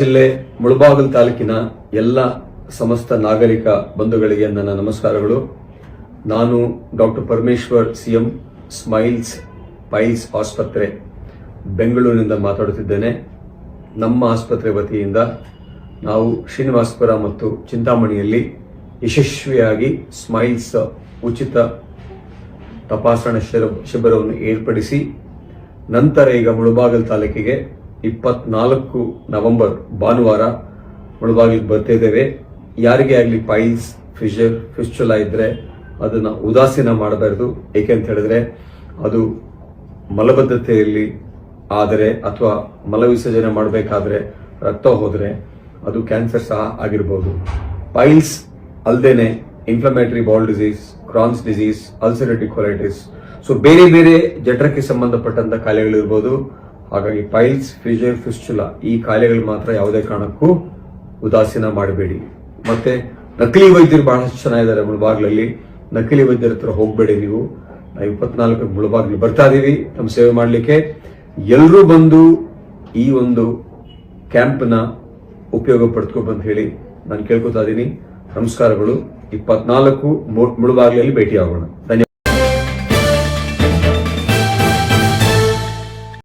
ಜಿಲ್ಲೆ ಮುಳಬಾಗಲ್ ತಾಲೂಕಿನ ಎಲ್ಲ ಸಮಸ್ತ ನಾಗರಿಕ ಬಂಧುಗಳಿಗೆ ನನ್ನ ನಮಸ್ಕಾರಗಳು. ನಾನು doctor Parameshwar CM smiles piles ಆಸ್ಪತ್ರೆ ಬೆಂಗಳೂರಿನಿಂದ ಮಾತಾಡುತ್ತಿದ್ದೇನೆ. ನಮ್ಮ ಆಸ್ಪತ್ರೆ ವತಿಯಿಂದ ನಾವು ಶ್ರೀನಿವಾಸಪುರ ಮತ್ತು ಚಿಂತಾಮಣಿಯಲ್ಲಿ ಯಶಸ್ವಿಯಾಗಿ ಸ್ಮೈಲ್ಸ್ ಉಚಿತ ತಪಾಸಣಾ ಶಿಬಿರವನ್ನು ಏರ್ಪಡಿಸಿ, ನಂತರ ಈಗ ಮುಳುಬಾಗಲ್ ತಾಲೂಕಿಗೆ ಇಪ್ಪತ್ನಾಲ್ಕು ನವೆಂಬರ್ ಭಾನುವಾರ ಮುಳಬಾಗಿಲಿಗೆ ಬರ್ತಾ ಇದ್ದೇವೆ. ಯಾರಿಗೇ ಆಗಲಿ ಪೈಲ್ಸ್ ಫಿಶರ್ ಫಿಶ್ಚುಲ ಇದ್ರೆ ಅದನ್ನ ಉದಾಸೀನ ಮಾಡಬಾರದು. ಏಕೆಂತ ಹೇಳಿದ್ರೆ ಅದು ಮಲಬದ್ಧತೆಯಲ್ಲಿ ಆದರೆ ಅಥವಾ ಮಲವಿಸರ್ಜನೆ ಮಾಡಬೇಕಾದ್ರೆ ರಕ್ತ ಹೋದರೆ ಅದು ಕ್ಯಾನ್ಸರ್ ಸಹ ಆಗಿರಬಹುದು piles ಅಲ್ದೇನೆ inflammatory bowel disease Crohn's disease ulcerative colitis so ಬೇರೆ ಬೇರೆ ಜಠರಕ್ಕೆ ಸಂಬಂಧಪಟ್ಟಂತ ಕಾಯಿಲೆಗಳಿರ್ಬೋದು ಹಾಗಾಗಿ ಪೈಲ್ಸ್ ಫಿಜರ್ ಫಿಸ್ಟುಲಾ ಈ ಕಾಯಿಲೆಗಳು ಮಾತ್ರ ಯಾವುದೇ ಕಾರಣಕ್ಕೂ ಉದಾಸೀನ ಮಾಡಬೇಡಿ. ಮತ್ತೆ ನಕಲಿ ವೈದ್ಯರು ಬಹಳಷ್ಟು ಚೆನ್ನಾಗಿದ್ದಾರೆ ಮುಳಬಾಗ್ಲಲ್ಲಿ. ನಕಲಿ ವೈದ್ಯರ ಹತ್ರ ಹೋಗ್ಬೇಡಿ ನೀವು. ನಾವು ಇಪ್ಪತ್ನಾಲ್ಕು ಮುಳಬಾಗ್ಲು ಬರ್ತಾ ಇದೀವಿ. ನಮ್ಮ ಸೇವೆ ಮಾಡಲಿಕ್ಕೆ ಎಲ್ಲರೂ ಬಂದು ಈ ಒಂದು ಕ್ಯಾಂಪ್ನ ಉಪಯೋಗ ಪಡ್ಕೊಬಂತ ಹೇಳಿ ನಾನು ಕೇಳ್ಕೊತಾ ಇದ್ದೀನಿ ನಮಸ್ಕಾರಗಳು. ಇಪ್ಪತ್ನಾಲ್ಕು ಮುಳುಬಾಗ್ಲಲ್ಲಿ ಭೇಟಿಯಾಗೋಣ. ಧನ್ಯವಾದ.